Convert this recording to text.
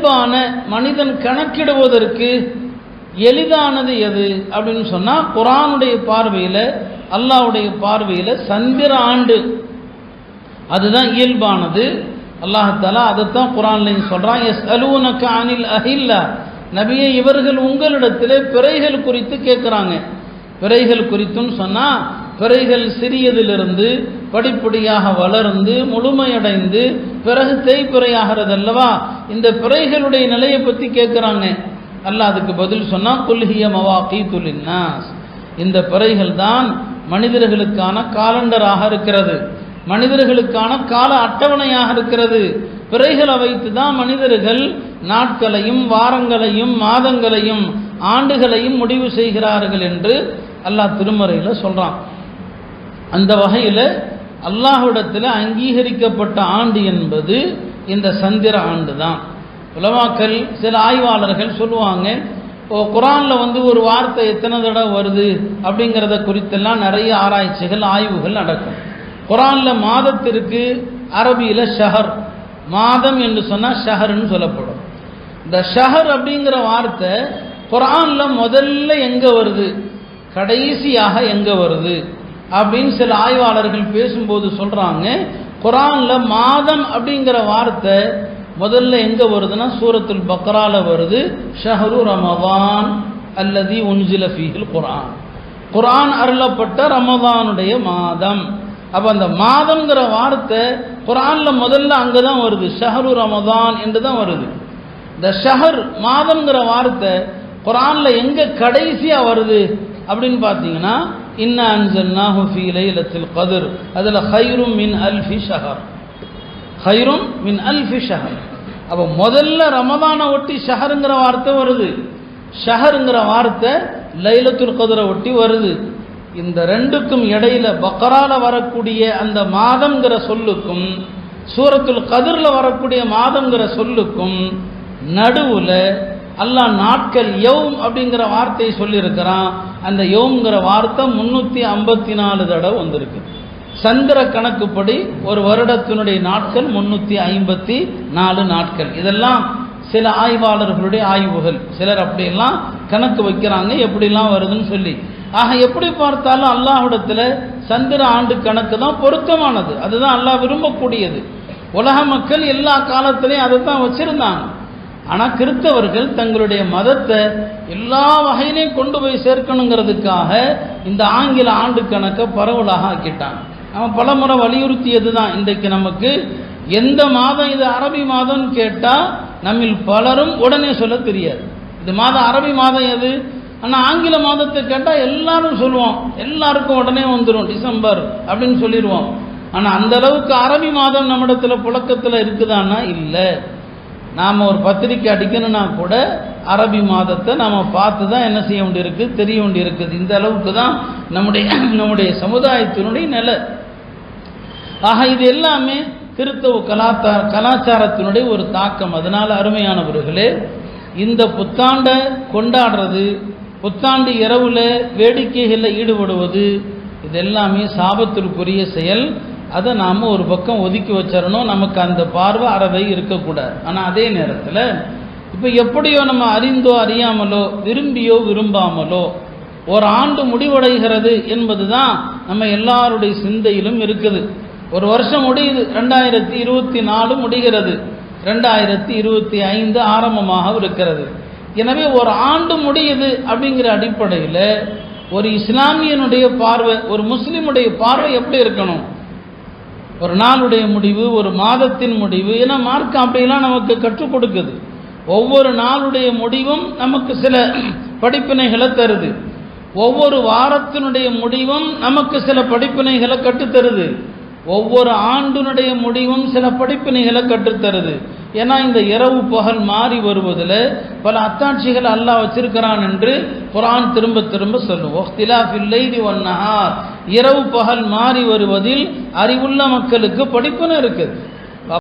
இயல்பான மனிதன் கணக்கிடுவதற்கு எளிதானது எது அப்படின்னு சொன்னா குரானுடைய பார்வையில் அல்லாஹ்வுடைய பார்வையில் சந்திர ஆண்டு. அதுதான் இயல்பானது. அல்லாஹாலா அதைத்தான் குரான்லையும் சொல்றான் எஸ் அலூனக்க அனில் அஹில்லா. நபியை இவர்கள் உங்களிடத்திலே பிறைகள் குறித்து கேட்குறாங்க. பிறைகள் குறித்துன்னு சொன்னா பிறைகள் சிறியதிலிருந்து படிப்படியாக வளர்ந்து முழுமையடைந்து பிறகு தேய்பிறையாகிறது அல்லவா இந்த பிறைகளுடைய நிலையை பற்றி கேட்குறாங்க அல்லாஹ் அதுக்கு பதில் சொன்னால் குல்ஹிய மவாக்கி துலின்னாஸ் இந்த பிறைகள் தான் மனிதர்களுக்கான காலண்டராக இருக்கிறது. மனிதர்களுக்கான கால அட்டவணையாக இருக்கிறது. பிறைகளை வைத்து தான் மனிதர்கள் நாட்களையும் வாரங்களையும் மாதங்களையும் ஆண்டுகளையும் முடிவு செய்கிறார்கள் என்று அல்லாஹ் திருமறையில் சொல்கிறான் அந்த வகையில் அல்லாஹ்விடத்தில் அங்கீகரிக்கப்பட்ட ஆண்டு என்பது இந்த சந்திர ஆண்டு தான் உலமாக்கள் சில ஆய்வாளர்கள் சொல்லுவாங்க ஓ குரானில் வந்து ஒரு வார்த்தை எத்தனை தடவை வருது அப்படிங்கிறத குறித்தெல்லாம் நிறைய ஆராய்ச்சிகள் ஆய்வுகள் நடக்கும். குரானில் மாதத்திற்கு அரபியில் ஷஹர். மாதம் என்று சொன்னால் ஷஹர்னு சொல்லப்படும். இந்த ஷஹர் அப்படிங்கிற வார்த்தை குரானில் முதல்ல எங்கே வருது? கடைசியாக எங்கே வருது? அப்படின்னு சில ஆய்வாளர்கள் பேசும்போது சொல்கிறாங்க குரானில் மாதம் அப்படிங்கிற வார்த்தை முதல்ல எங்கே வருதுன்னா சூரத்துல் பக்ரால வருது. ஷஹரு ரமவான் அல்லது உன்சில ஃபீஹில் குரான். குரான் அருளப்பட்ட ரமதானுடைய மாதம். அப்போ அந்த மாதம்ங்கிற வார்த்தை குரானில் முதல்ல அங்கே தான் வருது. ஷஹரு ரமதான் என்று தான் வருது. இந்த ஷஹர் மாதம்ங்கிற வார்த்தை குரானில் எங்கே கடைசியாக வருது அப்படின்னு பார்த்தீங்கன்னா இன்ன அன்சல்னாஹு ஃபீ லைலத்தில் கதிர். அதில் ஹைரும் மின் அல்ஃபி ஷஹர். ஹைரும் மின் அல்ஃபி ஷஹர். அப்போ முதல்ல ரமதானை ஒட்டி ஷஹருங்கிற வார்த்தை வருது. ஷஹருங்கிற வார்த்தை லைலத்துல் கதிரை ஒட்டி வருது. இந்த ரெண்டுக்கும் இடையில பக்கரால வரக்கூடிய அந்த மாதம்ங்கிற சொல்லுக்கும் சூரத்துல் கதிரில் வரக்கூடிய மாதம்ங்கிற சொல்லுக்கும் நடுவில் அல்லாஹ் நாட்கள் யௌம் அப்படிங்கிற வார்த்தையை சொல்லியிருக்கிறான். அந்த யௌம்ங்கிற வார்த்தை முன்னூற்றி ஐம்பத்தி நாலு தடவை வந்திருக்கு. சந்திர கணக்குப்படி ஒரு வருடத்தினுடைய நாட்கள் முன்னூற்றி ஐம்பத்தி நாலு நாட்கள். இதெல்லாம் சில ஆய்வாளர்களுடைய ஆய்வுகள். சிலர் அப்படியெல்லாம் கணக்கு வைக்கிறாங்க எப்படிலாம் வருதுன்னு சொல்லி. ஆக எப்படி பார்த்தாலும் அல்லாஹிடத்தில் சந்திர ஆண்டு கணக்கு தான் பொருத்தமானது. அதுதான் அல்லாஹ் விரும்பக்கூடியது. உலக மக்கள் எல்லா காலத்திலையும் அதை தான் வச்சுருந்தாங்க. ஆனால் கிறிஸ்தவர்கள் தங்களுடைய மதத்தை எல்லா வகையிலையும் கொண்டு போய் சேர்க்கணுங்கிறதுக்காக இந்த ஆங்கில ஆண்டு கணக்கை பரவலாக ஆக்கிட்டாங்க. நம்ம பலமுறை வலியுறுத்தியது தான் இன்றைக்கு நமக்கு. எந்த மாதம் இது அரபி மாதம்னு கேட்டால் நம்மில் பலரும் உடனே சொல்ல தெரியாது. இது மாதம் அரபி மாதம் எது? ஆனால் ஆங்கில மாதத்தை கேட்டால் எல்லாரும் சொல்லுவோம். எல்லாருக்கும் உடனே வந்துடும் டிசம்பர் அப்படின்னு சொல்லிடுவோம் ஆனால் அந்த அளவுக்கு அரபி மாதம் நம்மிடத்தில் புழக்கத்தில் இருக்குதான்னா? இல்லை. நாம் ஒரு பத்திரிக்கை அடிக்கணும்னா கூட அரபி மாதத்தை நாம் பார்த்து தான் என்ன செய்ய வேண்டியிருக்கு தெரிய வேண்டியிருக்குது. இந்த அளவுக்கு தான் நம்முடைய நம்முடைய சமுதாயத்தினுடைய நிலை. ஆக இது எல்லாமே கிறித்தவ கலாச்சார கலாச்சாரத்தினுடைய ஒரு தாக்கம். அதனால் அருமையானவர்களே இந்த புத்தாண்டை கொண்டாடுறது புத்தாண்டு இரவில் வேடிக்கைகளில் ஈடுபடுவது இது எல்லாமே சாபத்திற்குரிய செயல். அதை நாம் ஒரு பக்கம் ஒதுக்கி வச்சிடணும். நமக்கு அந்த பார்வை அறவை இருக்கக்கூடாது. ஆனால் அதே நேரத்தில் இப்போ எப்படியோ நம்ம அறிந்தோ அறியாமலோ விரும்பியோ விரும்பாமலோ ஒரு ஆண்டு முடிவடைகிறது என்பது தான் நம்ம எல்லாருடைய சிந்தையிலும் இருக்குது. ஒரு வருஷம் முடியுது ரெண்டாயிரத்தி இருபத்தி நாலு முடிகிறது. ரெண்டாயிரத்தி இருபத்தி ஐந்து ஆரம்பமாக இருக்கிறது. எனவே ஒரு ஆண்டு முடியுது அப்படிங்கிற அடிப்படையில் ஒரு இஸ்லாமியனுடைய பார்வை ஒரு முஸ்லீமுடைய பார்வை எப்படி இருக்கணும்? ஒரு நாளுடைய முடிவு ஒரு மாதத்தின் முடிவு ஏன்னா மார்க்கம் அப்படிலாம் நமக்கு கற்றுக் கொடுக்குது. ஒவ்வொரு நாளுடைய முடிவும் நமக்கு சில படிப்பினைகளை தருது. ஒவ்வொரு வாரத்தினுடைய முடிவும் நமக்கு சில படிப்பினைகளை கற்றுத்தருது. ஒவ்வொரு ஆண்டினுடைய முடிவும் சில படிப்பினைகளை கற்றுத்தருது. ஏன்னா இந்த இரவு பகல் மாறி வருவதில் பல அத்தாட்சிகள் அல்லாஹ் வச்சிருக்கிறான் என்று குரான் திரும்ப திரும்ப சொல்லும். ஒஹ்திலாஃபில்லைதி ஒன்னஹார் இரவு பகல் மாறி வருவதில் அறிவுள்ள மக்களுக்கு படிப்புன்னு இருக்குது.